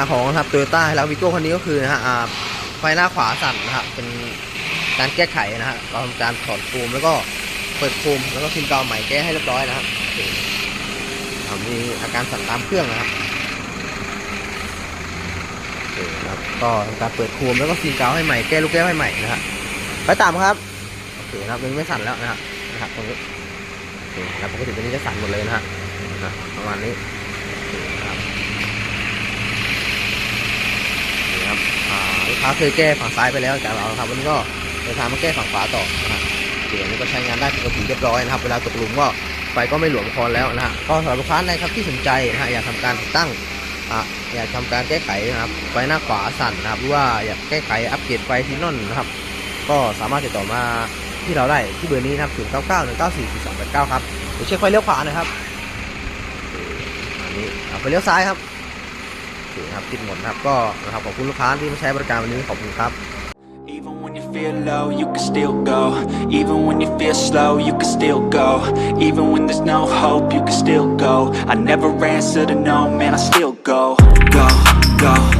าของนะครับโตโยต้าแล้ววิโก้คันนี้ก็คือนะฮะไฟหน้าขวาสั่นนะครับเป็นการแก้ไขนะฮะเราทำการถอดโฟมแล้วก็เปิดโฟมแล้วก็ซิมกาวใหม่แก้ให้เรียบร้อยนะครับมีอาการสั่นตามเครื่องนะครับครับก็ทำการเปิดโฟมแล้วก็ซิมกาวให้ใหม่แก้ลูกแก้วให้ใหม่นะฮะไปตามครับโอเคนะครับมันไม่สั่นแล้วนะครับนะครับตรงนี้โอเคนะครับปกติตัวนี้จะสั่นหมดเลยนะฮะประมาณนี้นะครับอ่าลูกค้าเคยแก้ฝั่งซ้ายไปแล้วจากเราครับวันนี้ก็จะทำมาแก้ฝั่งขวาต่อนะครับเดี๋ยวนี้ก็ใช้งานได้ปกติเรียบร้อยนะครับเวลาตกหลุมก็ไฟก็ไม่หลวมคอแล้วนะฮะก็สำหรับลูกค้าใดครับที่สนใจนะฮะอยากทำการติดตั้งอยากทำการแก้ไขนะครับไฟหน้าขวาสั่นนะครับหรือว่าอยากแก้ไขอัปเกรดไฟซีนอนนะครับ ก็สามารถติดต่อมาที่เราได้ที่เบอร์นี้นะครับ0 9 9 1 9 4 4 2 8 9ครับเดี๋ยวเช็คไฟเลี้ยวขวาหน่อยครับอันนี้เอาไฟเลี้ยวซ้ายครับ เคครับติดหมดนะครับก็นะครับขอบคุณลูกค้าที่มาใช้บริการวันนี้ขอบคุณครับ Even when you feel low, you can still go. Even when you feel slow, you can still go. Even when there's no hope, you can still go. I never answer to no, man, I still go. Go, go, go, go,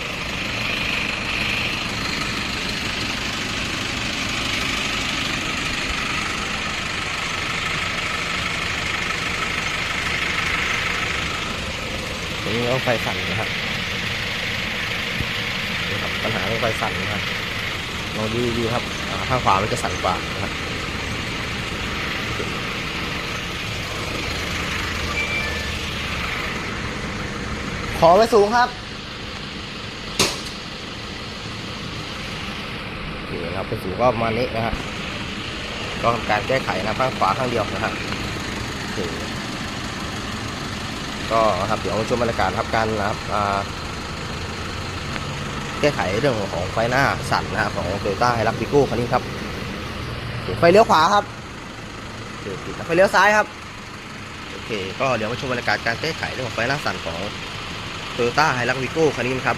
นี้ก็ไฟสั่นนะครับนี่ครับปัญหาเรื่องไฟสั่นนะครับลองดูดูครับข้างขวามันจะสั่นกว่านะครับขอไว้สูงครับโอเคครับไปสูงก็ประมาณนี้นะฮะก็ทำการแก้ไขนะข้างขวาข้างเดียวนะฮะ ก็ครับเดี๋ยวมาชมบรรยากาศครับการนะครับแก้ไขเรื่องของไฟหน้าสั่นนะของโตโยต้าไฮรักปิโก้คันนี้ครับไฟเลี้ยวขวาครับไฟเลี้ยวซ้ายครับโอเคก็เดี๋ยวมาชมบรรยากาศการแก้ไขเรื่องของไฟหน้าสั่นของโตโยต้าไฮรักวิโก้คันนี้ครับ